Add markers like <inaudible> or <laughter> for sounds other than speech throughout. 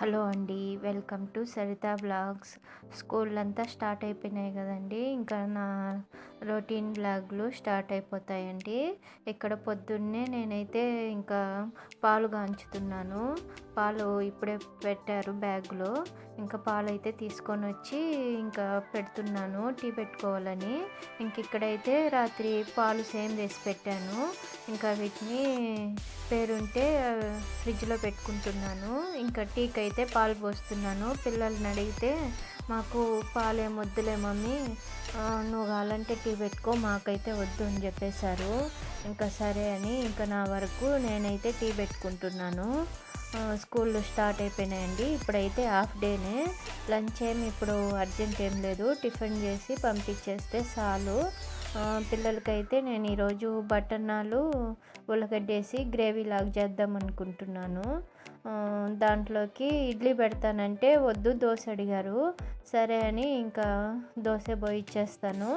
Hello అండి welcome to Saritha blogs. School అంతా start అయిపోయినాయి కదండి ఇంకా నా రొటీన్ బ్లాగ్లు స్టార్ట్ అయిపోతాయండి. ఇక్కడ పొద్దున్నే నేనైతే ఇంకా పాలు కాంచుతున్నాను. పాలు ఇప్పుడే పెట్టారు బ్యాగ్లో. ఇంకా పాలు అయితే తీసుకొని వచ్చి ఇంకా పెడుతున్నాను టీ పెట్టుకోవాలని. ఇంక ఇక్కడైతే రాత్రి పాలు సేమ్ వేసి పెట్టాను. ఇంకా వీటిని పేరుంటే ఫ్రిడ్జ్లో పెట్టుకుంటున్నాను. ఇంకా టీకి అయితే పాలు పోస్తున్నాను. పిల్లల్ని అడిగితే మాకు పాలు వద్దులే మమ్మీ. నువ్వు కావాలంటే టీ పెట్టుకో మాకైతే వద్దు అని చెప్పేశారు. ఇంకా సరే అని ఇంకా నా వరకు నేనైతే టీ పెట్టుకుంటున్నాను. స్కూల్ స్టార్ట్ అయిపోయినాయండి. ఇప్పుడైతే హాఫ్ డేనే. లంచ్ ఏమి ఇప్పుడు అర్జెంట్ ఏం లేదు. టిఫిన్ చేసి పంపించేస్తే చాలు. పిల్లలకైతే నేను ఈరోజు బటన్నాలు ఉల్లగడ్డేసి గ్రేవీ లాగా చేద్దాం అనుకుంటున్నాను. దాంట్లోకి ఇడ్లీ పెడతానంటే వద్దు దోశ అడిగారు. సరే అని ఇంకా దోశ పోయిచ్చేస్తాను.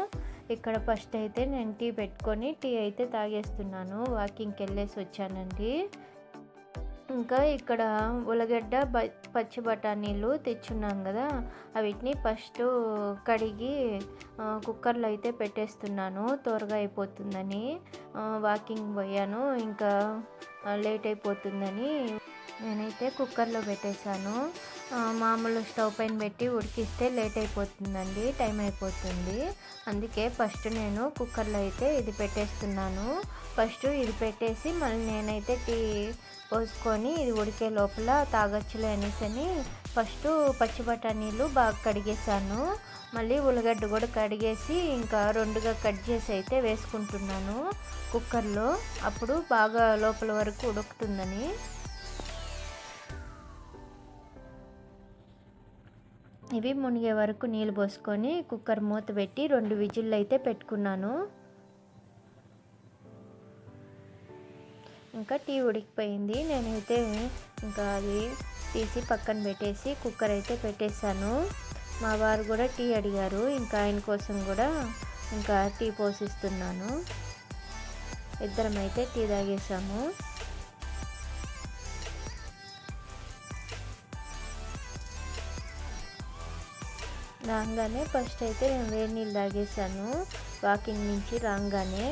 ఇక్కడ ఫస్ట్ అయితే నేను టీ పెట్టుకొని టీ అయితే తాగేస్తున్నాను. వాకింగ్కి వెళ్ళేసి వచ్చానండి. ఇంకా ఇక్కడ ఉల్లగడ్డ బ పచ్చి బఠానీలు తెచ్చున్నాం కదా వీటిని ఫస్ట్ కడిగి కుక్కర్లో అయితే పెట్టేస్తున్నాను. త్వరగా అయిపోతుందని వాకింగ్ పోయాను. ఇంకా లేట్ అయిపోతుందని నేనైతే కుక్కర్లో పెట్టేశాను. మామూలు స్టవ్ పైన పెట్టి ఉడికిస్తే లేట్ అయిపోతుందండి టైం అయిపోతుంది. అందుకే ఫస్ట్ నేను కుక్కర్లో అయితే ఇది పెట్టేస్తున్నాను. ఫస్ట్ ఇది పెట్టేసి మళ్ళీ నేనైతే టీ పోసుకొని ఇది ఉడికే లోపల తాగొచ్చులే అనేసి అని ఫస్ట్ పచ్చి బఠానీలు బాగా కడిగేసాను మళ్ళీ ఉల్లగడ్డ కూడా కడిగేసి ఇంకా రెండుగా కట్ చేసి అయితే వేసుకుంటున్నాను కుక్కర్లో. అప్పుడు బాగా లోపల వరకు ఉడుకుతుందని. ఇవి మునిగే వరకు నీళ్ళు పోసుకొని కుక్కర్ మూత పెట్టి రెండు విజిల్లు అయితే పెట్టుకున్నాను. ఇంకా టీ ఉడికిపోయింది. నేనైతే ఇంకా అది తీసి పక్కన పెట్టేసి కుక్కర్ అయితే పెట్టేశాను. మా వారు కూడా టీ అడిగారు. ఇంకా ఆయన కోసం కూడా ఇంకా టీ పోసిస్తున్నాను ఇద్దరం అయితే టీ తాగేసాము రాగానే ఫస్ట్ అయితే నేను వేడి నీళ్ళు తాగేసాను వాకింగ్ నుంచి రాగానే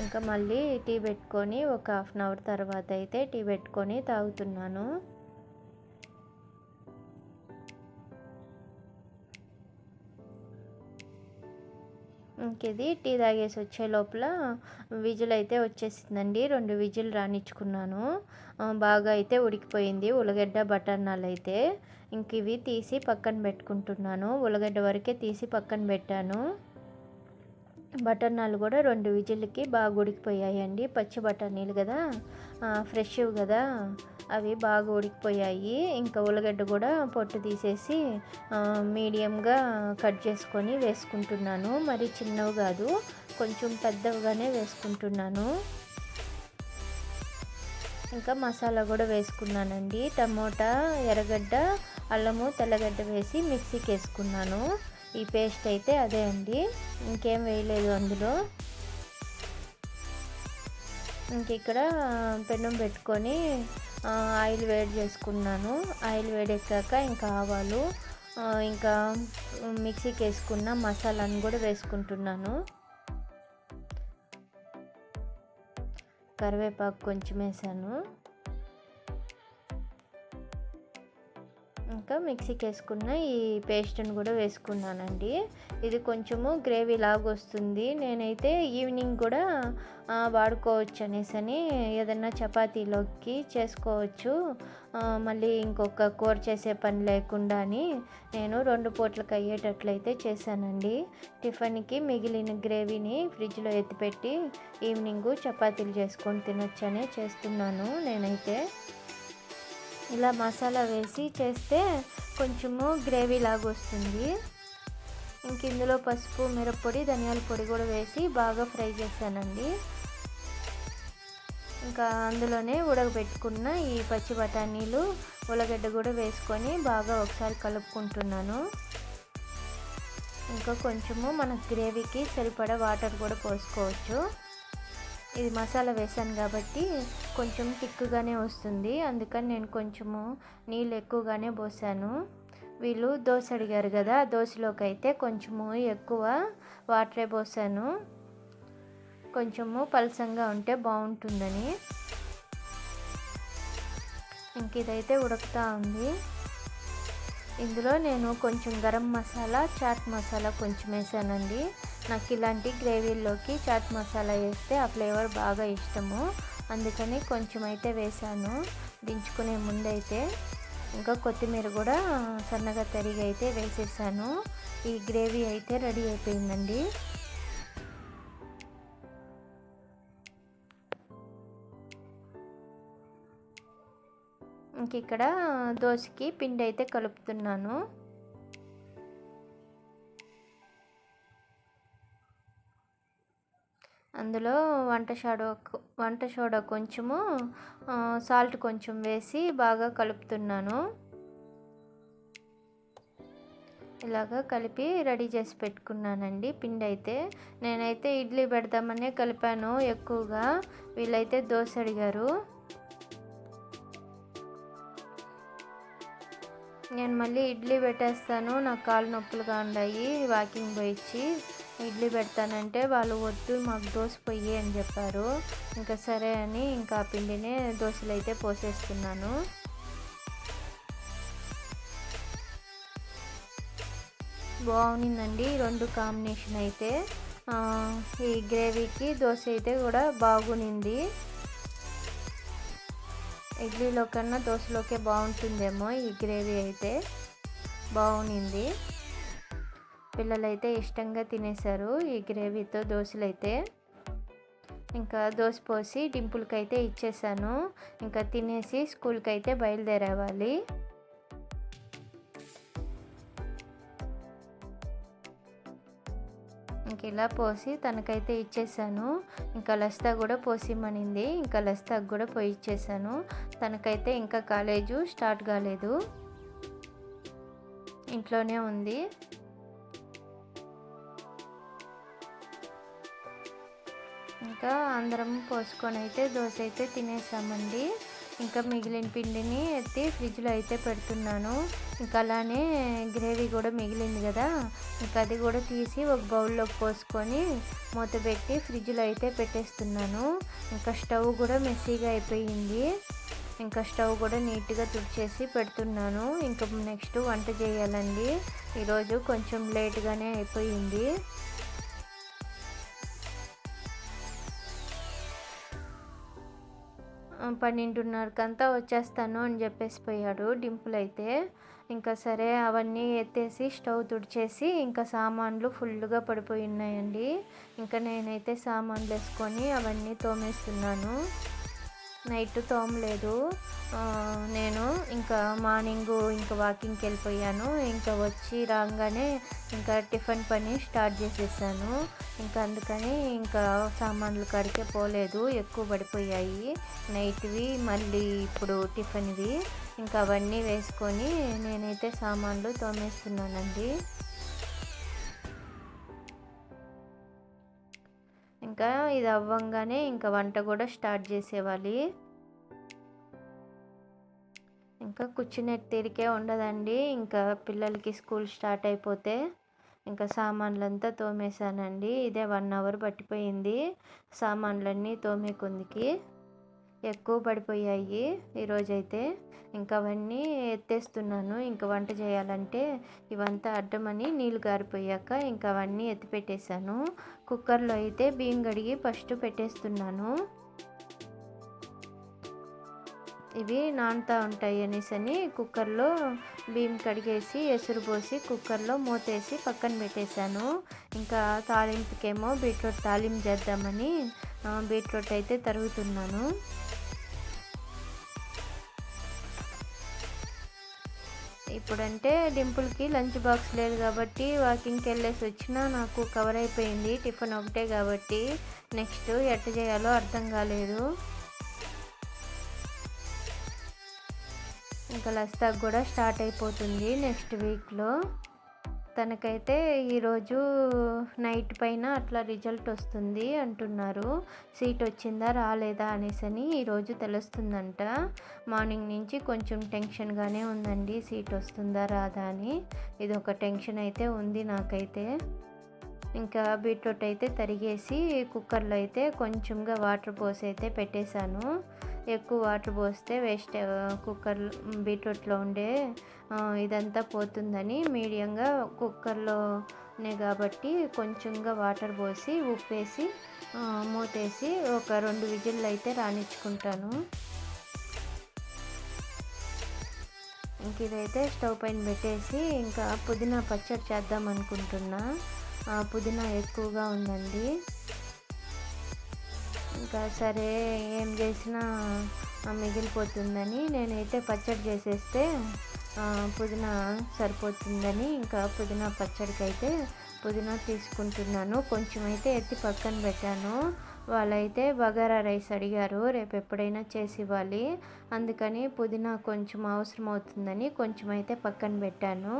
ఇంకా మళ్ళీ టీ పెట్టుకొని ఒక హాఫ్ అన్ అవర్ తర్వాత అయితే టీ పెట్టుకొని తాగుతున్నాను. ఇంకేది టీ తాగేసి వచ్చే లోపల విజిల్ అయితే వచ్చేసిందండి. రెండు విజిల్ రానిచ్చుకున్నాను. బాగా అయితే ఉడికిపోయింది ఉలగడ్డ బటర్నాలు అయితే. ఇంక ఇవి తీసి పక్కన పెట్టుకుంటున్నాను. ఉలగడ్డ వరకే తీసి పక్కన పెట్టాను. బఠానాలు కూడా రెండు విజిల్కి బాగా ఉడికిపోయాయండి. పచ్చి బఠానీలు కదా ఫ్రెష్ కదా అవి బాగా ఉడికిపోయాయి. ఇంకా ఉల్లగడ్డ కూడా పొట్టు తీసేసి మీడియంగా కట్ చేసుకొని వేసుకుంటున్నాను. మరి చిన్నవి కాదు కొంచెం పెద్దవిగానే వేసుకుంటున్నాను. ఇంకా మసాలా కూడా వేసుకున్నానండి. టమోటా ఎర్రగడ్డ అల్లము తెల్లగడ్డ వేసి మిక్సీకి వేసుకున్నాను. ఈ పేస్ట్ అయితే అదే అండి. ఇంకేం వేయలేదు అందులో. ఇంక ఇక్కడ పెనం పెట్టుకొని ఆయిల్ వేడి చేసుకున్నాను. ఆయిల్ వేడెక్కాక ఇంకా ఆవాలు ఇంకా మిక్సీకి వేసుకున్న మసాలాను కూడా వేసుకుంటున్నాను. కరివేపాకు కొంచెం వేసాను. ఇంకా మిక్సీకి వేసుకున్న ఈ పేస్ట్ని కూడా వేసుకున్నానండి. ఇది కొంచెము గ్రేవీ లాగా వస్తుంది. నేనైతే ఈవినింగ్ కూడా వాడుకోవచ్చు అనేసి అని ఏదన్నా చపాతీలోకి చేసుకోవచ్చు. మళ్ళీ ఇంకొక కూర చేసే పని లేకుండా అని నేను రెండు పూట్లకు అయ్యేటట్లయితే చేశానండి. టిఫిన్కి మిగిలిన గ్రేవీని ఫ్రిడ్జ్లో ఎత్తిపెట్టి ఈవినింగ్ చపాతీలు చేసుకొని తినొచ్చనే చేస్తున్నాను నేనైతే. ఇలా మసాలా వేసి చేస్తే కొంచెము గ్రేవీ లాగా వస్తుంది. ఇంక ఇందులో పసుపు మిరప్పొడి ధనియాల పొడి కూడా వేసి బాగా ఫ్రై చేశానండి. ఇంకా అందులోనే ఉడకబెట్టుకున్న ఈ పచ్చి బఠానీలు ఉల్లగడ్డ కూడా వేసుకొని బాగా ఒకసారి కలుపుకుంటున్నాను. ఇంకా కొంచెము మన గ్రేవీకి సరిపడా వాటర్ కూడా పోసుకోవచ్చు. ఇది మసాలా వేసాను కాబట్టి కొంచెం తిక్కుగానే వస్తుంది. అందుకని నేను కొంచెము నీళ్ళు ఎక్కువగానే పోసాను. వీళ్ళు దోశ అడిగారు కదా దోశలోకి అయితే కొంచెము ఎక్కువ వాటరే పోసాను. కొంచెము పలసంగా ఉంటే బాగుంటుందని. ఇంక ఇదైతే ఉడుకుతూ ఉంది. ఇందులో నేను కొంచెం గరం మసాలా చాట్ మసాలా కొంచెం వేసానండి. నాకు ఇలాంటి గ్రేవీల్లోకి చాట్ మసాలా వేస్తే ఆ ఫ్లేవర్ బాగా ఇష్టము. అందుకని కొంచెం అయితే వేసాను. దించుకునే ముందైతే ఇంకా కొత్తిమీర కూడా సన్నగా తరిగి అయితే వేసేసాను. ఈ గ్రేవీ అయితే రెడీ అయిపోయిందండి. ఇంక ఇక్కడ దోశకి పిండి అయితే కలుపుతున్నాను. అందులో వంట షాడో వంట సోడా కొంచెము సాల్ట్ కొంచెం వేసి బాగా కలుపుతున్నాను. ఇలాగా కలిపి రెడీ చేసి పెట్టుకున్నానండి. పిండి అయితే నేనైతే ఇడ్లీ పెడదామనే కలిపాను ఎక్కువగా. వీళ్ళైతే దోశ అడిగారు. నేను మళ్ళీ ఇడ్లీ పెట్టేస్తాను. నాకు కాళ్ళు నొప్పులుగా ఉన్నాయి. వాకింగ్ పోయిచ్చి ఇడ్లీ పెడతానంటే వాళ్ళు వద్దు మాకు దోశ పొయ్యి అని చెప్పారు. ఇంకా సరే అని ఇంకా పిండినే దోశలు అయితే పోసేస్తున్నాను. బాగుందండి రెండు కాంబినేషన్ అయితే. ఈ గ్రేవీకి దోశ అయితే కూడా బాగునింది. ఇడ్లీలో కన్నా దోశలోకే బాగుంటుందేమో ఈ గ్రేవీ అయితే. బాగునింది. పిల్లలైతే ఇష్టంగా తినేశారు. ఈ గ్రేవీతో దోశలు అయితే ఇంకా దోశ పోసి డింపుల్కి అయితే ఇచ్చేసాను ఇంకా తినేసి స్కూల్కి అయితే బయలుదేరేవాలి. ఇంక ఇలా పోసి తనకైతే ఇచ్చేసాను ఇంకా లస్తా కూడా పోసిమనింది ఇంకా లస్తాకు కూడా పోయి ఇచ్చేసాను తనకైతే ఇంకా కాలేజు స్టార్ట్ కాలేదు. ఇంట్లోనే ఉంది. ఇంకా అందరం పోసుకొని అయితే దోశ అయితే తినేసామండి. ఇంకా మిగిలిన పిండిని ఎత్తి ఫ్రిడ్జ్లో అయితే పెడుతున్నాను. ఇంకా అలానే గ్రేవీ కూడా మిగిలింది కదా. ఇంకా అది కూడా తీసి ఒక బౌల్లోకి పోసుకొని మూత పెట్టి ఫ్రిడ్జ్లో అయితే పెట్టేస్తున్నాను. ఇంకా స్టవ్ కూడా మెస్సీగా అయిపోయింది. ఇంకా స్టవ్ కూడా నీట్గా తుడిచేసి పెడుతున్నాను. ఇంకా నెక్స్ట్ వంట చేయాలండి. ఈరోజు కొంచెం లేట్గానే అయిపోయింది. పన్నెండున్నరకంతా వచ్చేస్తాను అని చెప్పేసి పోయాడు. డింపుల్ అయితే ఇంకా సరే అవన్నీ ఎత్తేసి స్టవ్ తుడిచేసి ఇంకా సామాన్లు ఫుల్గా పడిపోయి ఉన్నాయండి. ఇంకా నేనైతే సామాన్లు వేసుకొని అవన్నీ తోమేస్తున్నాను. నైట్ తోమలేదు నేను ఇంకా మార్నింగ్ ఇంకా వాకింగ్కి వెళ్ళిపోయాను. ఇంకా వచ్చి రాగానే ఇంకా టిఫిన్ పని స్టార్ట్ చేసేసాను. ఇంకా అందుకని ఇంకా సామాన్లు కడికే పోలేదు. ఎక్కువ పడిపోయాయి. నైట్వి మళ్ళీ ఇప్పుడు టిఫిన్వి. ఇంకా అవన్నీ వేసుకొని నేనైతే సామాన్లు తోమేస్తున్నానండి. ఇంకా ఇది అవ్వంగానే ఇంకా వంట కూడా స్టార్ట్ చేసేవాలి. ఇంకా కూర్చునే తీరికే ఉండదండి. ఇంకా పిల్లలకి స్కూల్ స్టార్ట్ అయిపోతే ఇంకా సామాన్లంతా తోమేశానండి. ఇదే వన్ అవర్ పట్టిపోయింది. సామాన్లన్నీ తోమే కొందికి ఎక్కువ పడిపోయాయి ఈరోజైతే. ఇంకా అవన్నీ ఎత్తేస్తున్నాను. ఇంకా వంట చేయాలంటే ఇవంతా అడ్డమని నీళ్ళు గారిపోయాక ఇంకా అవన్నీ ఎత్తి పెట్టేశాను కుక్కర్లో అయితే బియ్యం కడిగి ఫస్ట్ పెట్టేస్తున్నాను. ఇవి నానుతా ఉంటాయి అనేసి అని కుక్కర్లో బియ్యం కడిగేసి ఎసురు పోసి కుక్కర్లో మూతేసి పక్కన పెట్టేశాను. ఇంకా తాలింపుకేమో బీట్రూట్ తాలింపు చేద్దామని బీట్రూట్ అయితే తరుగుతున్నాను. ఇప్పుడంటే డింపుల్కి లంచ్ బాక్స్ లేదు కాబట్టి వాకింగ్కి వెళ్ళేసి వచ్చినా నాకు కవర్ అయిపోయింది. టిఫిన్ ఒకటే కాబట్టి నెక్స్ట్ ఎట్ట చేయాలో అర్థం కాలేదు. ఇంకా లస్తాక్ కూడా స్టార్ట్ అయిపోతుంది నెక్స్ట్ వీక్లో. తనకైతే ఈరోజు నైట్ పైన అట్లా రిజల్ట్ వస్తుంది అంటున్నారు. సీట్ వచ్చిందా రాలేదా అనేసి అని ఈరోజు తెలుస్తుందంట. మార్నింగ్ నుంచి కొంచెం టెన్షన్గానే ఉందండి. సీట్ వస్తుందా రాదా అని. ఇది ఒక టెన్షన్ అయితే ఉంది నాకైతే. ఇంకా బీట్రూట్ అయితే తరిగేసి కుక్కర్లో అయితే కొంచెంగా వాటర్ పోసి అయితే పెట్టేశాను. ఎక్కువ వాటర్ పోస్తే వేస్ట్ కుక్కర్ బీట్రూట్లో ఉండే ఇదంతా పోతుందని మీడియంగా కుక్కర్లోనే కాబట్టి కొంచెంగా వాటర్ పోసి ఉప్పేసి మూతేసి ఒక రెండు విజిల్లు అయితే రాణించుకుంటాను ఇంక ఇదైతే స్టవ్ పైన పెట్టేసి ఇంకా పుదీనా పచ్చడి చేద్దాం అనుకుంటున్నా. పుదీనా ఎక్కువగా ఉందండి. ఇంకా సరే ఏం చేసినా మిగిలిపోతుందని నేనైతే పచ్చడి చేసేస్తే పుదీనా సరిపోతుందని ఇంకా పుదీనా పచ్చడికి అయితే పుదీనా తీసుకుంటున్నాను. కొంచెం అయితే ఎత్తి పక్కన పెట్టాను. వాళ్ళైతే బగారా రైస్ అడిగారు రేపు ఎప్పుడైనా చేసి ఇవ్వాలి. అందుకని పుదీనా కొంచెం అవసరం అవుతుందని కొంచెం అయితే పక్కన పెట్టాను.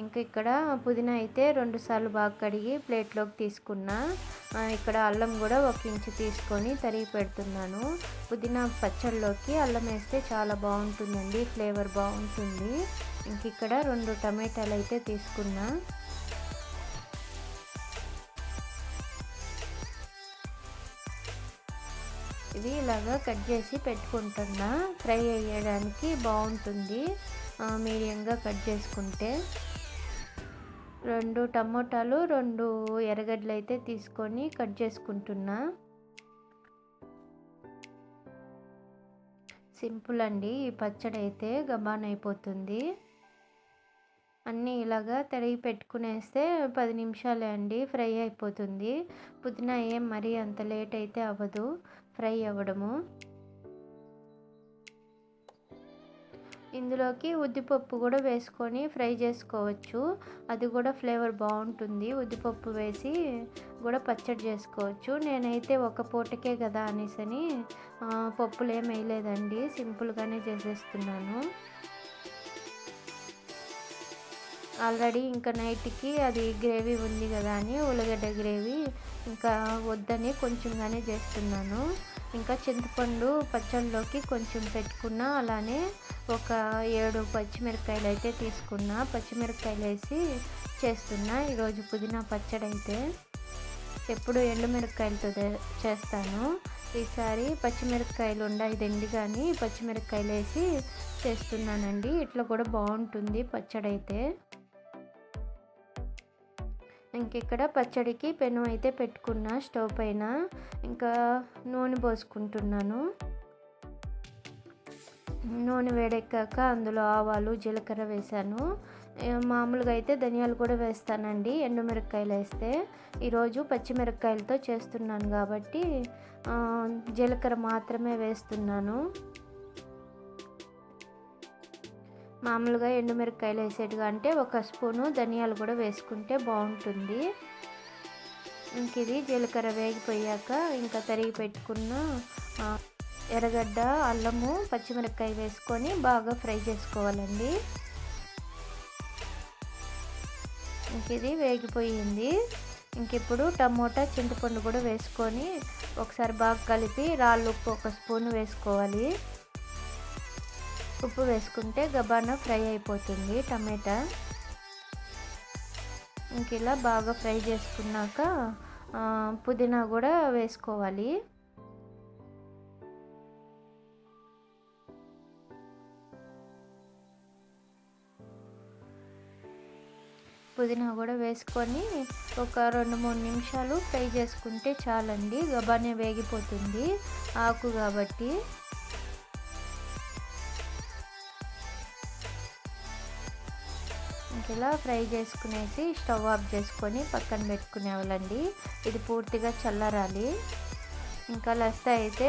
ఇంకా ఇక్కడ పుదీనా అయితే రెండు సార్లు బాగా కడిగి ప్లేట్లోకి తీసుకున్నా. ఇక్కడ అల్లం కూడా ఒక ఇంచు తీసుకొని తరిగి పెడుతున్నాను. పుదీనా పచ్చళ్ళలోకి అల్లం వేస్తే చాలా బాగుంటుందండి ఫ్లేవర్ బాగుంటుంది. ఇంక ఇక్కడ రెండు టమాటాలు అయితే తీసుకున్నా. ఇవి ఇలాగా కట్ చేసి పెట్టుకుంటున్నా. ఫ్రై అయ్యడానికి బాగుంటుంది. మీడియంగా కట్ చేసుకుంటే. రెండు టమోటాలు రెండు ఎర్రగడ్డలు అయితే తీసుకొని కట్ చేసుకుంటున్నా. సింపుల్ అండి ఈ పచ్చడి అయితే గబాన్ అయిపోతుంది అన్నీ ఇలాగా తరిగి పెట్టుకునేస్తే పది నిమిషాలే అండి ఫ్రై అయిపోతుంది. పుదీనా ఏం మరీ అంత లేట్ అయితే అవ్వదు ఫ్రై అవ్వడము. ఇందులోకి ఉద్దిపప్పు కూడా వేసుకొని ఫ్రై చేసుకోవచ్చు. అది కూడా ఫ్లేవర్ బాగుంటుంది. ఉద్దిపప్పు వేసి కూడా పచ్చడి చేసుకోవచ్చు. నేనైతే ఒక పూటకే కదా అనేసని పప్పులు ఏం వేయలేదండి. సింపుల్గానే చేసేస్తున్నాను. ఆల్రెడీ ఇంకా నైట్కి అది గ్రేవీ ఉంది కదా అని ఉల్లగడ్డ గ్రేవీ ఇంకా వద్దని కొంచెంగానే చేస్తున్నాను. ఇంకా చింతపండు పచ్చళ్ళలోకి కొంచెం పెట్టుకున్న అలానే ఒక ఏడు పచ్చిమిరపకాయలు అయితే తీసుకున్నా. పచ్చిమిరపకాయలు వేసి చేస్తున్నా. ఈరోజు పుదీనా పచ్చడి అయితే ఎప్పుడు ఎండుమిరపకాయలతో చేస్తాను. ఈసారి పచ్చిమిరపకాయలు ఉండాయి దండి కానీ పచ్చిమిరపకాయలు వేసి చేస్తున్నానండి. ఇట్లా కూడా బాగుంటుంది పచ్చడి అయితే ఇక్కడ పచ్చడికి పెను అయితే పెట్టుకున్నా స్టవ్ పైన. ఇంకా నూనె పోసుకుంటున్నాను. నూనె వేడెక్కాక అందులో ఆవాలు జీలకర్ర వేసాను మామూలుగా అయితే ధనియాలు కూడా వేస్తానండి ఎండుమిరపకాయలు వేస్తే. ఈరోజు పచ్చిమిరపకాయలతో చేస్తున్నాను కాబట్టి జీలకర్ర మాత్రమే వేస్తున్నాను. మామూలుగా ఎండుమిరపకాయలు వేసేట్టుగా అంటే ఒక స్పూను ధనియాలు కూడా వేసుకుంటే బాగుంటుంది. ఇంక ఇది జీలకర్ర వేగిపోయాక ఇంకా తరిగి పెట్టుకున్న ఎర్రగడ్డ అల్లము పచ్చిమిరపకాయ వేసుకొని బాగా ఫ్రై చేసుకోవాలండి. ఇంక ఇది వేగిపోయింది. ఇంక ఇప్పుడు టమోటా చింతపండు కూడా వేసుకొని ఒకసారి బాగా కలిపి రాళ్ళు ఉప్పు ఒక స్పూన్ వేసుకోవాలి. ఉప్పు వేసుకుంటే గబానా ఫ్రై అయిపోతుంది టమాటా. ఇంక ఇలా బాగా ఫ్రై చేసుకున్నాక పుదీనా కూడా వేసుకోవాలి. పుదీనా కూడా వేసుకొని ఒక రెండు మూడు నిమిషాలు ఫ్రై చేసుకుంటే చాలండి గబానే వేగిపోతుంది ఆకు కాబట్టి. ఇలా ఫ్రై చేసుకునేసి స్టవ్ ఆఫ్ చేసుకొని పక్కన పెట్టుకునేవాళ్ళండి. ఇది పూర్తిగా చల్లరాలి. ఇంకా లస్తా అయితే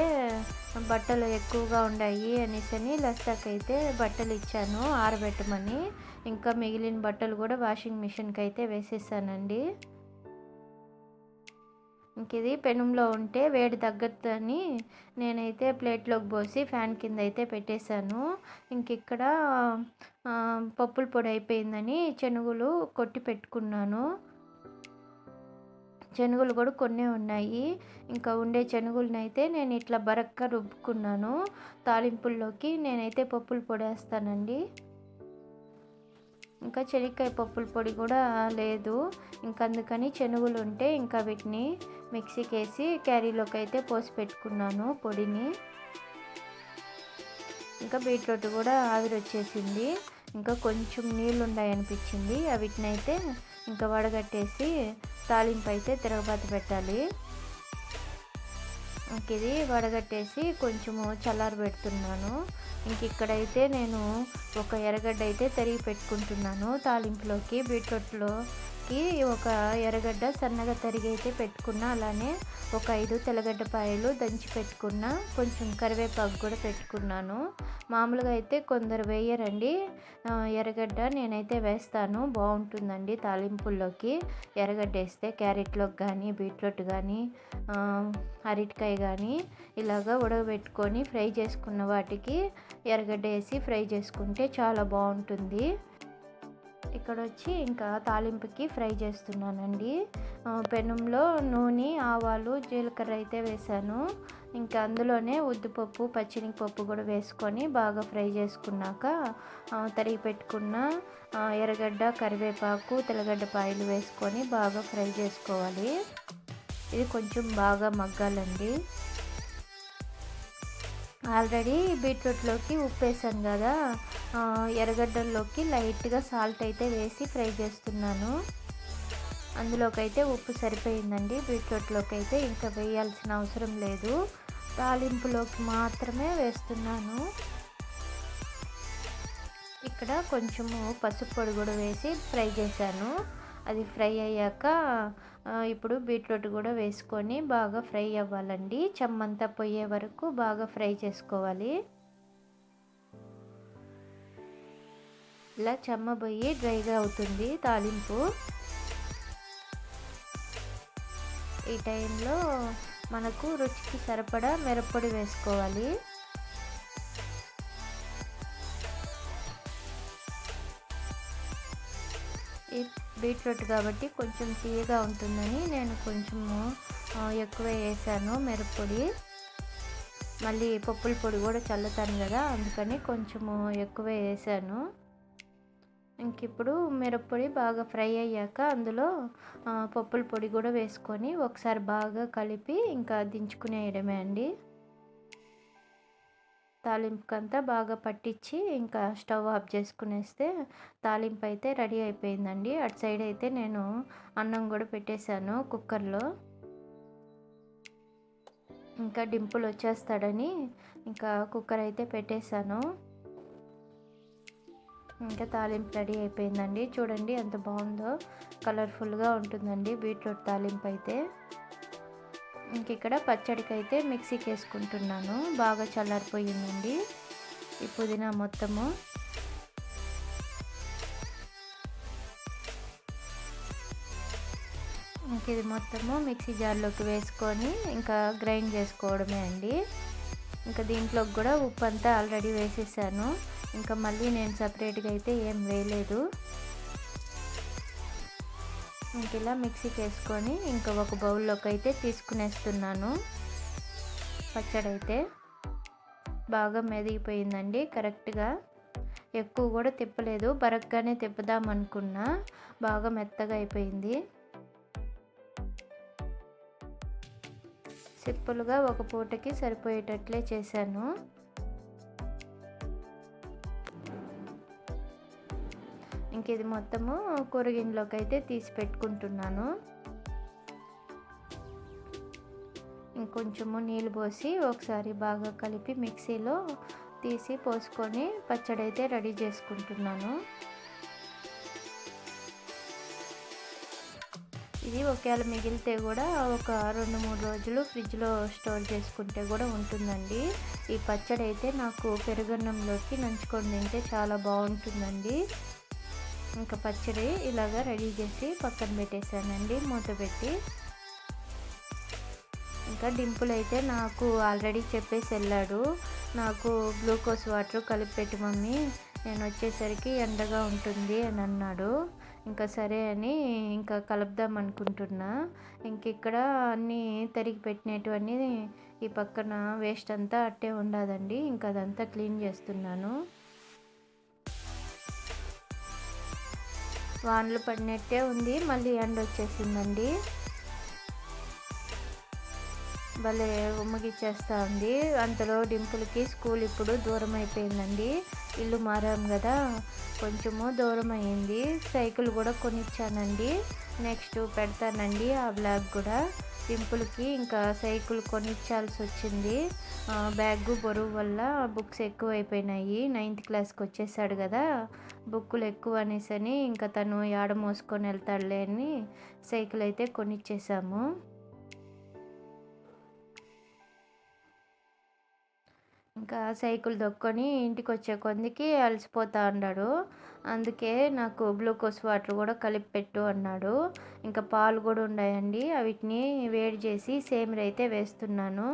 బట్టలు ఎక్కువగా ఉన్నాయి అనేసని లస్తాకి అయితే బట్టలు ఇచ్చాను ఆరబెట్టమని. ఇంకా మిగిలిన బట్టలు కూడా వాషింగ్ మిషన్కి అయితే వేసేసానండి. ఇంక ఇది పెనంలో ఉంటే వేడి తగ్గద్దని నేనైతే ప్లేట్లోకి పోసి ఫ్యాన్ కింద అయితే పెట్టేశాను. ఇంక ఇక్కడ పప్పుల పొడి అయిపోయిందని శనగలు కొట్టి పెట్టుకున్నాను. శనగలు కూడా కొన్ని ఉన్నాయి. ఇంకా ఉండే శనగలను అయితే నేను ఇట్లా బరక్గా రుబ్బుకున్నాను. తాలింపుల్లోకి నేనైతే పప్పుల పొడి వేస్తానండి. ఇంకా చెనిక్కాయ పప్పుల పొడి కూడా లేదు. ఇంకా అందుకని శనగలు ఉంటే ఇంకా వీటిని మిక్సీకి వేసి క్యారీలోకి అయితే పోసి పెట్టుకున్నాను పొడిని. ఇంకా బీట్రూట్ కూడా ఆవిరి వచ్చేసింది. ఇంకా కొంచెం నీళ్ళు ఉన్నాయనిపించింది వీటిని అయితే ఇంకా వడగట్టేసి తాలింపు అయితే తిరగబాత పెట్టాలి. ఇది వడగట్టేసి కొంచెము చల్లారి పెడుతున్నాను. ఇంక ఇక్కడైతే నేను ఒక ఎర్రగడ్డ అయితే తరిగి పెట్టుకుంటున్నాను తాలింపులోకి బీట్రూట్లో బీట్రూట్లోకి ఒక ఎర్రగడ్డ సన్నగా తరిగి అయితే అలానే ఒక ఐదు తెల్లగడ్డ పాయలు దంచి పెట్టుకున్న కొంచెం కరివేపాకు కూడా పెట్టుకున్నాను. మామూలుగా అయితే కొందరు వేయరండి. ఎర్రగడ్డ నేనైతే వేస్తాను. బాగుంటుందండి తాలింపుల్లోకి. ఎర్రగడ్డ వేస్తే క్యారెట్లోకి కానీ బీట్రూట్ కానీ అరటికాయ కానీ ఇలాగా ఉడకబెట్టుకొని ఫ్రై చేసుకున్న వాటికి ఎర్రగడ్డ వేసి ఫ్రై చేసుకుంటే చాలా బాగుంటుంది. ఇక్కడ వచ్చి ఇంకా తాలింపుకి ఫ్రై చేస్తున్నానండి. పెనంలో నూనె ఆవాలు జీలకర్ర అయితే వేసాను ఇంకా అందులోనే ఉద్దిపప్పు పచ్చినిపప్పు కూడా వేసుకొని బాగా ఫ్రై చేసుకున్నాక తరిగి పెట్టుకున్న ఎర్రగడ్డ కరివేపాకు తెల్లగడ్డ పాయలు వేసుకొని బాగా ఫ్రై చేసుకోవాలి. ఇది కొంచెం బాగా మగ్గాలండి. ఆల్రెడీ బీట్రూట్లోకి ఉప్పు వేసాను కదా ఎర్రగడ్డల్లోకి లైట్గా సాల్ట్ అయితే వేసి ఫ్రై చేస్తున్నాను. అందులోకి అయితే ఉప్పు సరిపోయిందండి బీట్రూట్లోకి అయితే ఇంకా వేయాల్సిన అవసరం లేదు. తాలింపులోకి మాత్రమే వేస్తున్నాను. ఇక్కడ కొంచెము పసుపు పొడి కూడా వేసి ఫ్రై చేశాను. అది ఫ్రై అయ్యాక ఇప్పుడు బీట్రూట్ కూడా వేసుకొని బాగా ఫ్రై అవ్వాలండి. చెమ్మంతా పోయే వరకు బాగా ఫ్రై చేసుకోవాలి. ఇలా చెమ్మ పోయి డ్రైగా అవుతుంది తాలింపు. ఈ టైంలో మనకు రుచికి సరిపడా మిరప్పొడి వేసుకోవాలి. ఈ బీట్రూట్ కాబట్టి కొంచెం తీయగా ఉంటుందని నేను కొంచెము ఎక్కువ వేసాను మిరప్పొడి. మళ్ళీ పప్పుల పొడి కూడా చల్లుతాను కదా అందుకని కొంచెము ఎక్కువ వేసాను. ఇంక ఇప్పుడు మిరప్పొడి బాగా ఫ్రై అయ్యాక అందులో పప్పుల పొడి కూడా వేసుకొని ఒకసారి బాగా కలిపి ఇంకా దించుకునేయడమే అండి. తాలింపుకంతా బాగా పట్టించి ఇంకా స్టవ్ ఆఫ్ చేసుకునేస్తే తాలింపు అయితే రెడీ అయిపోయిందండి. అటు సైడ్ అయితే నేను అన్నం కూడా పెట్టేశాను కుక్కర్లో. ఇంకా డింపులు వచ్చేస్తాడని ఇంకా కుక్కర్ అయితే పెట్టేశాను. ఇంకా తాలింపు రెడీ అయిపోయిందండి. చూడండి ఎంత బాగుందో కలర్ఫుల్గా ఉంటుందండి బీట్రూట్ తాలింపు అయితే ఇంక ఇక్కడ పచ్చడికి అయితే మిక్సీకి వేసుకుంటున్నాను బాగా చల్లారిపోయిందండి. ఈ పుదీనా మొత్తము. ఇంక ఇది మొత్తము మిక్సీ జార్లోకి వేసుకొని ఇంకా గ్రైండ్ చేసుకోవడమే అండి. ఇంకా దీంట్లోకి కూడా ఉప్పు అంతా ఆల్రెడీ వేసేసాను. ఇంకా మళ్ళీ నేను సపరేట్గా అయితే ఏం వేయలేదు. ఇంక ఇలా మిక్సీకి వేసుకొని ఇంకా ఒక బౌల్లోకి అయితే తీసుకునేస్తున్నాను. పచ్చడి అయితే బాగా మెదిగిపోయిందండి కరెక్ట్గా. ఎక్కువ కూడా తిప్పలేదు బరగ్గానే తిప్పుదాం అనుకున్నా బాగా మెత్తగా అయిపోయింది. సింపుల్గా ఒక పూటకి సరిపోయేటట్లే చేశాను. ఇంక ఇది మొత్తము కూరగిన్నెలోకి అయితే తీసి పెట్టుకుంటున్నాను. ఇంకొంచెము నీళ్ళు పోసి ఒకసారి బాగా కలిపి మిక్సీలో తీసి పోసుకొని పచ్చడి అయితే రెడీ చేసుకుంటున్నాను. ఇది ఒకవేళ మిగిలితే కూడా ఒక రెండు మూడు రోజులు ఫ్రిడ్జ్లో స్టోర్ చేసుకుంటే కూడా ఉంటుందండి. ఈ పచ్చడి అయితే నాకు పెరుగన్నంలోకి నంచుకొని తింటే చాలా బాగుంటుందండి. ఇంకా పచ్చడి ఇలాగా రెడీ చేసి పక్కన పెట్టేశానండి మూత పెట్టి. ఇంకా డింపుల్ అయితే నాకు ఆల్రెడీ చెప్పేసి వెళ్ళాడు. నాకు గ్లూకోజ్ వాటర్ కలిపి పెట్టు మమ్మీ నేను వచ్చేసరికి ఎండగా ఉంటుంది అని అన్నాడు. ఇంకా సరే అని ఇంకా కలుపుదాం అనుకుంటున్నా. ఇంక ఇక్కడ అన్నీ తరిగి పెట్టినటువన్నీ ఈ పక్కన వేస్ట్ అంతా అట్టే ఉండదండి. ఇంకా అదంతా క్లీన్ చేస్తున్నాను. వానలు పడినట్టే ఉంది. మళ్ళీ ఎండ వచ్చేసిందండి. భలే ఉమ్మగిచ్చేస్తూ ఉంది అంతలో డింపుల్కి స్కూల్ ఇప్పుడు దూరం అయిపోయిందండి ఇల్లు మారాం కదా కొంచెము దూరం అయ్యింది సైకిల్ కూడా కొనిచ్చానండి. నెక్స్ట్ పెడతానండి ఆ బ్లాగ్ కూడా డింపుల్కి ఇంకా సైకిల్ కొనిచ్చాల్సి వచ్చింది బ్యాగ్ బరువు వల్ల బుక్స్ ఎక్కువ అయిపోయినాయి నైన్త్ క్లాస్కి వచ్చేసాడు కదా బుక్కులు ఎక్కువ అనేసని ఇంకా తను యాడ మోసుకొని వెళ్తాడులే అని సైకిల్ అయితే కొనిచ్చేసాము. ఇంకా సైకిల్ దొక్కొని ఇంటికి వచ్చే కొందికి అలసిపోతా అన్నాడు. అందుకే నాకు గ్లూకోజ్ వాటర్ కూడా కలిపి పెట్టు అన్నాడు. ఇంకా పాలు కూడా ఉన్నాయండి వీటిని వేడి చేసి సేమిరి అయితే వేస్తున్నాను.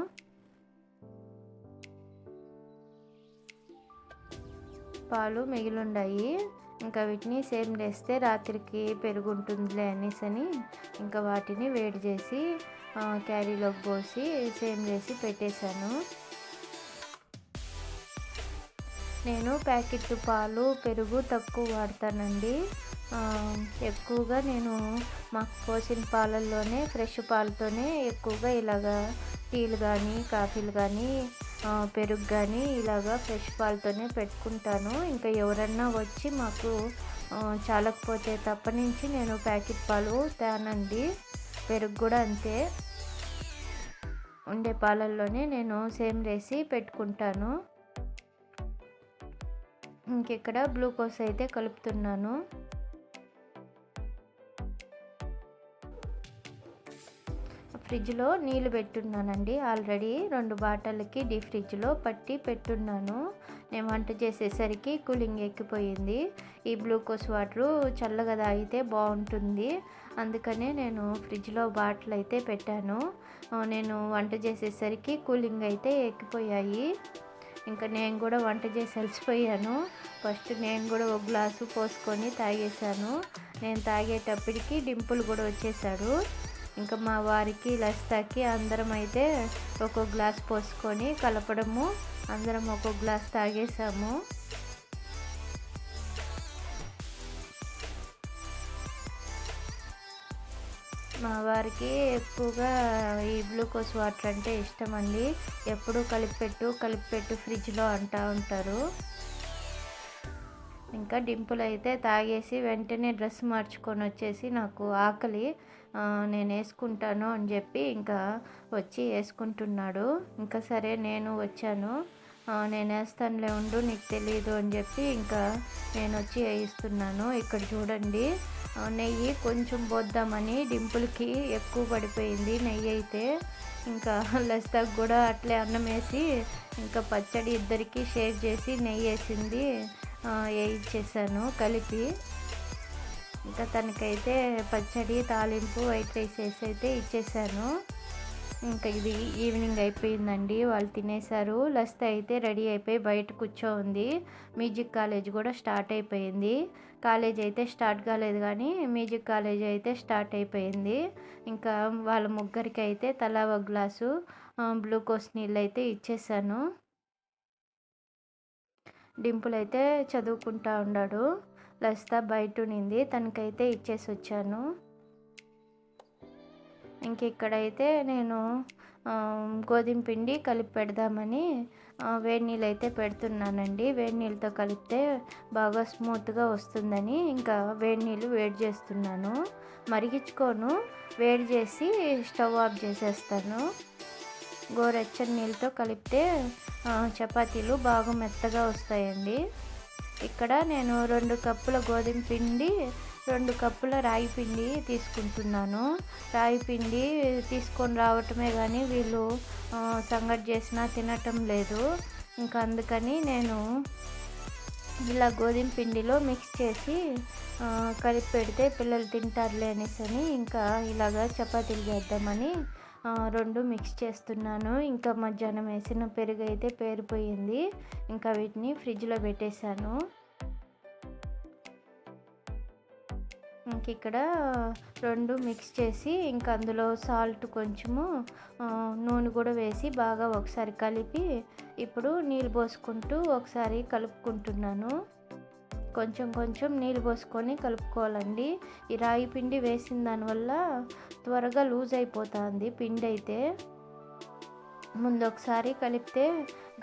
పాలు మిగిలిండాయి. ఇంకా వీటిని సేమ్ చేస్తే రాత్రికి పెరుగుంటుందిలే అనేసి అని ఇంకా వాటిని వేడి చేసి క్యారీలోకి పోసి సేమ్ చేసి పెట్టేశాను. నేను ప్యాకెట్ పాలు పెరుగు తక్కువ వాడతానండి. ఎక్కువగా నేను మాకు పోసిన పాలల్లోనే ఫ్రెష్ పాలతోనే ఎక్కువగా ఇలాగా టీలు కానీ కాఫీలు కానీ పెరుగు కానీ ఇలాగా ఫ్రెష్ పాలతోనే పెట్టుకుంటాను. ఇంకా ఎవరన్నా వచ్చి మాకు చాలకపోతే తప్ప నుంచి నేను ప్యాకెట్ పాలు తేనండి. పెరుగు కూడా అంతే. ఉండే పాలల్లోనే నేను సేమ్ వేసి పెట్టుకుంటాను. ఇంకెక్కడ గ్లూకోజ్ అయితే కలుపుతున్నాను. ఫ్రిడ్జ్లో నీళ్ళు పెట్టున్నానండి. ఆల్రెడీ రెండు బాటలకి డీ ఫ్రిడ్జ్లో పట్టి పెట్టున్నాను. నేను వంట చేసేసరికి కూలింగ్ ఎక్కిపోయింది. ఈ గ్లూకోజ్ వాటరు చల్లగా తాగితే బాగుంటుంది. అందుకనే నేను ఫ్రిడ్జ్లో బాటిల్ అయితే పెట్టాను నేను వంట చేసేసరికి కూలింగ్ అయితే ఎక్కిపోయాయి. ఇంకా నేను కూడా వంట చేసి అలసిపోయాను ఫస్ట్ నేను కూడా ఒక గ్లాసు పోసుకొని తాగేశాను. నేను తాగేటప్పటికి డింపుల్ కూడా వచ్చేసాడు ఇంకా మా వారికి లస్తాకి అందరం అయితే ఒక్కొక్క గ్లాస్ పోసుకొని కలపడము. అందరం ఒక్కొక్క గ్లాస్ తాగేసాము. మా వారికి ఎక్కువగా ఈ గ్లూకోజ్ వాటర్ అంటే ఇష్టం అండి ఎప్పుడు కలిపెట్టు కలిపెట్టు ఫ్రిడ్జ్లో అంటూ ఉంటారు. ఇంకా డింపుల్ అయితే తాగేసి వెంటనే డ్రెస్ మార్చుకొని వచ్చేసి నాకు ఆకలి. నేను వేసుకుంటాను అని చెప్పి ఇంకా వచ్చి వేసుకుంటున్నాడు. ఇంకా సరే నేను వచ్చాను. నేను వేస్తానులే ఉండు నీకు తెలియదు అని చెప్పి ఇంకా నేను వచ్చి వేయిస్తున్నాను. ఇక్కడ చూడండి నెయ్యి కొంచెం పోద్దామని డింపుల్కి ఎక్కువ పడిపోయింది నెయ్యి అయితే. ఇంకా <laughs> లస్తాకు కూడా అట్లే అన్నం వేసి ఇంకా పచ్చడి ఇద్దరికి షేర్ చేసి నెయ్యి వేసింది. వేయించేసాను కలిపి. ఇంకా తనకైతే పచ్చడి తాలింపు వైట్ రైస్ వేసి అయితే ఇచ్చేసాను. ఇంకా ఇది ఈవినింగ్ అయిపోయిందండి. వాళ్ళు తినేశారు. లస్త అయితే రెడీ అయిపోయి బయట కూర్చో ఉంది మ్యూజిక్ కాలేజ్ కూడా స్టార్ట్ అయిపోయింది. కాలేజ్ అయితే స్టార్ట్ కాలేదు కానీ మ్యూజిక్ కాలేజ్ అయితే స్టార్ట్ అయిపోయింది. ఇంకా వాళ్ళ ముగ్గురికి అయితే తలా ఒక గ్లాసు గ్లూకోజ్ నీళ్ళు అయితే ఇచ్చేసాను. డింపుల్ అయితే చదువుకుంటా ఉన్నాడు. లస్తా బయట ఉన్నింది తనకైతే ఇచ్చేసి వచ్చాను ఇంక ఇక్కడైతే నేను గోధుమ పిండి కలిపి పెడదామని వేడి నీళ్ళు అయితే పెడుతున్నానండి. వేడి నీళ్ళతో కలిపితే బాగా స్మూత్గా వస్తుందని ఇంకా వేడి నీళ్ళు వేడి చేస్తున్నాను. మరిగించుకోను. వేడి చేసి స్టవ్ ఆఫ్ చేసేస్తాను. గోరెచ్చని నీళ్ళతో కలిపితే చపాతీలు బాగా మెత్తగా వస్తాయండి. ఇక్కడ నేను రెండు కప్పుల గోధుమ పిండి రెండు కప్పుల రాగి పిండి తీసుకుంటున్నాను. రాగి పిండి తీసుకొని రావటమే కానీ వీళ్ళు సంగటి చేసినా తినటం లేదు. ఇంకా అందుకని నేను ఇలా గోధుమ పిండిలో మిక్స్ చేసి కలిపి పెడితే పిల్లలు తింటారులే అనేసి అని ఇంకా ఇలాగా చపాతీలు చేద్దామని రెండు మిక్స్ చేస్తున్నాను. ఇంకా మధ్యాహ్నం వేసిన పెరుగు అయితే పేరిపోయింది. ఇంకా వీటిని ఫ్రిడ్జ్లో పెట్టేశాను. ఇంక ఇక్కడ రెండు మిక్స్ చేసి ఇంకా అందులో సాల్ట్ కొంచెము నూనె కూడా వేసి బాగా ఒకసారి కలిపి ఇప్పుడు నీళ్ళు పోసుకుంటూ ఒకసారి కలుపుకుంటున్నాను. కొంచెం కొంచెం నీళ్ళు పోసుకొని కలుపుకోవాలండి. ఈ రాగి పిండి వేసిన దానివల్ల త్వరగా లూజ్ అయిపోతుంది పిండి అయితే. ముందు ఒకసారి కలిపితే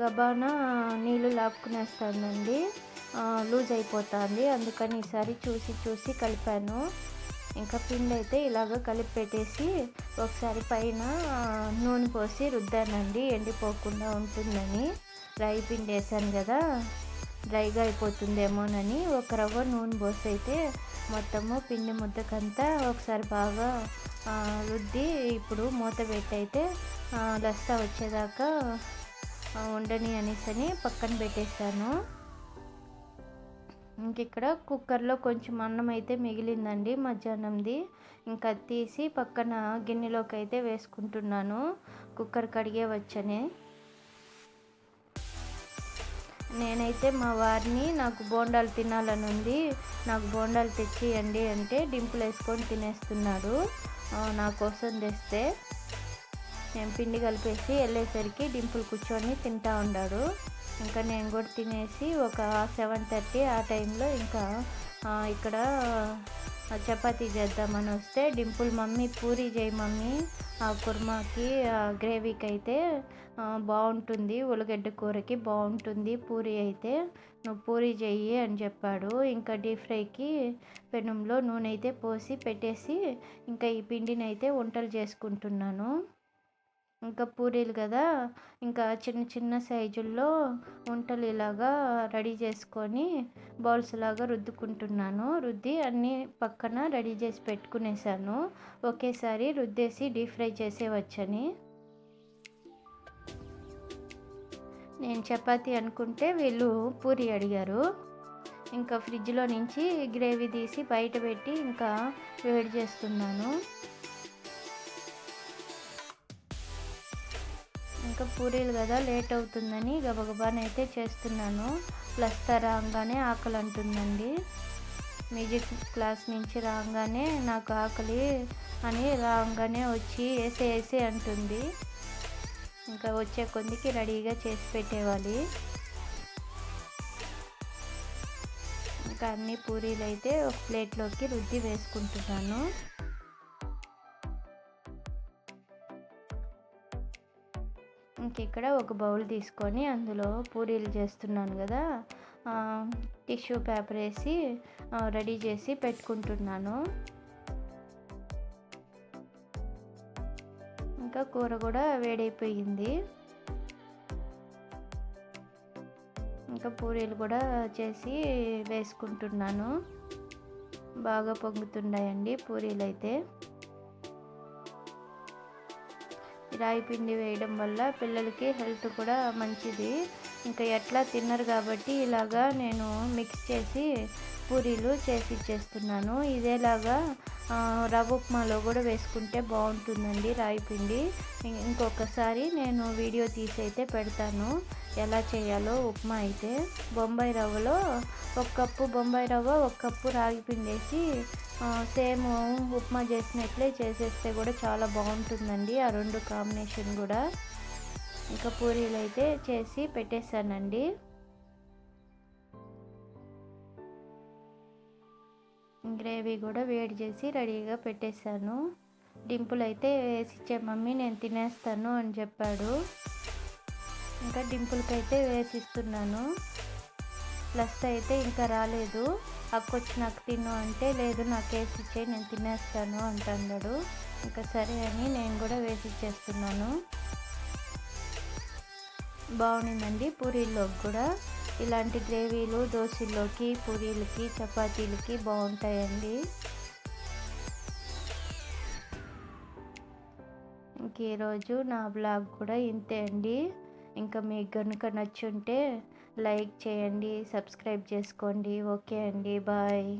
గబాన నీళ్ళు లాపుకునేస్తానండి లూజ్ అయిపోతుంది. అందుకని ఈసారి చూసి చూసి కలిపాను. ఇంకా పిండి అయితే ఇలాగ కలిపి పెట్టేసి ఒకసారి పైన నూనె పోసి రుద్దానండి. ఎండిపోకుండా ఉంటుందని. రాయి పిండి వేసాను కదా. డ్రైగా అయిపోతుందేమోనని ఒక రవ్వ నూనె పోసి అయితే మొత్తము పిండి ముద్దకంతా ఒకసారి బాగా రుద్ది ఇప్పుడు మూత పెట్టి అయితే లస్తా వచ్చేదాకా ఉండని అనేసి పక్కన పెట్టేశాను ఇంక ఇక్కడ కుక్కర్లో కొంచెం అన్నం అయితే మిగిలిందండి మధ్యాహ్నంది. ఇంకా తీసి పక్కన గిన్నెలోకి అయితే వేసుకుంటున్నాను. కుక్కర్ కడిగే వచ్చని నేనైతే మా వారిని నాకు బోండాలు తినాలని ఉంది నాకు బోండాలు తెచ్చియండి అంటే డింపులు వేసుకొని తినేస్తున్నాడు. నా కోసం తెస్తే నేను పిండి కలిపేసి వెళ్ళేసరికి డింపులు కూర్చొని తింటా ఉన్నాడు. ఇంకా నేను కూడా తినేసి ఒక సెవెన్ థర్టీ ఆ టైంలో ఇంకా ఇక్కడ చపాతీ చేద్దామని వస్తే డింపుల్ మమ్మీ పూరి చేయి మమ్మీ. ఆ కుర్మాకి గ్రేవీకి అయితే బాగుంటుంది. ఉలగడ్డ కూరకి బాగుంటుంది పూరి అయితే. నువ్వు పూరి చెయ్యి అని చెప్పాడు. ఇంకా డీప్ ఫ్రైకి పెనంలో నూనె అయితే పోసి పెట్టేసి ఇంకా ఈ పిండిని అయితే వంటలు చేసుకుంటున్నాను. ఇంకా పూరీలు కదా. ఇంకా చిన్న చిన్న సైజుల్లో వంటలు ఇలాగా రెడీ చేసుకొని బౌల్స్ లాగా రుద్దుకుంటున్నాను. రుద్ది అన్నీ పక్కన రెడీ చేసి పెట్టుకునేసాను. ఒకేసారి రుద్దేసి డీప్ ఫ్రై చేసేవచ్చని. నేను చపాతీ అనుకుంటే వీళ్ళు పూరి అడిగారు. ఇంకా ఫ్రిడ్జ్లో నుంచి గ్రేవీ తీసి బయట పెట్టి ఇంకా వేడి చేస్తున్నాను. ఇంకా పూరీలు కదా లేట్ అవుతుందని గబగబానైతే చేస్తున్నాను. ప్లస్ రాగానే ఆకలి అంటుందండి మ్యూజిక్ క్లాస్ నుంచి రాగానే నాకు ఆకలి అని రాగానే వచ్చి వేసే వేసే అంటుంది. ఇంకా వచ్చే కొద్దికి రెడీగా చేసి పెట్టేవాలి. ఇంకా అన్ని పూరీలు అయితే ఒక ప్లేట్లోకి రుద్ది వేసుకుంటున్నాను. ఇంక ఇక్కడ ఒక బౌల్ తీసుకొని అందులో పూరీలు చేస్తున్నాను కదా టిష్యూ పేపర్ వేసి రెడీ చేసి పెట్టుకుంటున్నాను. ఇంకా కూర కూడా వేడైపోయింది. ఇంకా పూరీలు కూడా చేసి వేసుకుంటున్నాను. బాగా పొంగుతున్నాయండి పూరీలు అయితే. రాయి పిండి వేయడం వల్ల పిల్లలకి హెల్త్ కూడా మంచిది. ఇంకా ఎట్లా తిన్నారు కాబట్టి ఇలాగా నేను మిక్స్ చేసి పూరీలు చేసి ఇచ్చేస్తున్నాను. ఇదేలాగా రవ్వ ఉప్మాలో కూడా వేసుకుంటే బాగుంటుందండి రాయి పిండి. ఇంకొకసారి నేను వీడియో తీసి అయితే పెడతాను. ఎలా చేయాలో ఉప్మా అయితే. బొంబాయి రవ్వలో ఒక కప్పు బొంబాయి రవ్వ ఒక కప్పు రాగి పిండి వేసి సేమ్ ఉప్మా చేసినట్లే చేసేస్తే కూడా చాలా బాగుంటుందండి. ఆ రెండు కాంబినేషన్ కూడా. ఇంకా పూరీలు అయితే చేసి పెట్టేశానండి. గ్రేవీ కూడా వేడి చేసి రెడీగా పెట్టేశాను. డింపుల్ అయితే వేసి ఇచ్చే మమ్మీ నేను తినేస్తాను అని చెప్పాడు. ఇంకా డింపుల్కి అయితే వేసిస్తున్నాను. ప్లస్ అయితే ఇంకా రాలేదు. అక్కొచ్చి నాకు తిను అంటే లేదు నాకు వేసిచ్చే నేను తినేస్తాను అంటున్నాడు ఇంకా సరే అని నేను కూడా వేసి ఇచ్చేస్తున్నాను బాగుండిందండి పూరీల్లోకి కూడా. ఇలాంటి గ్రేవీలు దోశల్లోకి పూరీలకి చపాతీలకి బాగుంటాయండి. ఇంక ఈరోజు నా బ్లాగ్ కూడా ఇంతే అండి. ఇంకా మీకు కనుక నచ్చుంటే లైక్ చేయండి సబ్స్క్రైబ్ చేసుకోండి. ఓకే అండి బాయ్.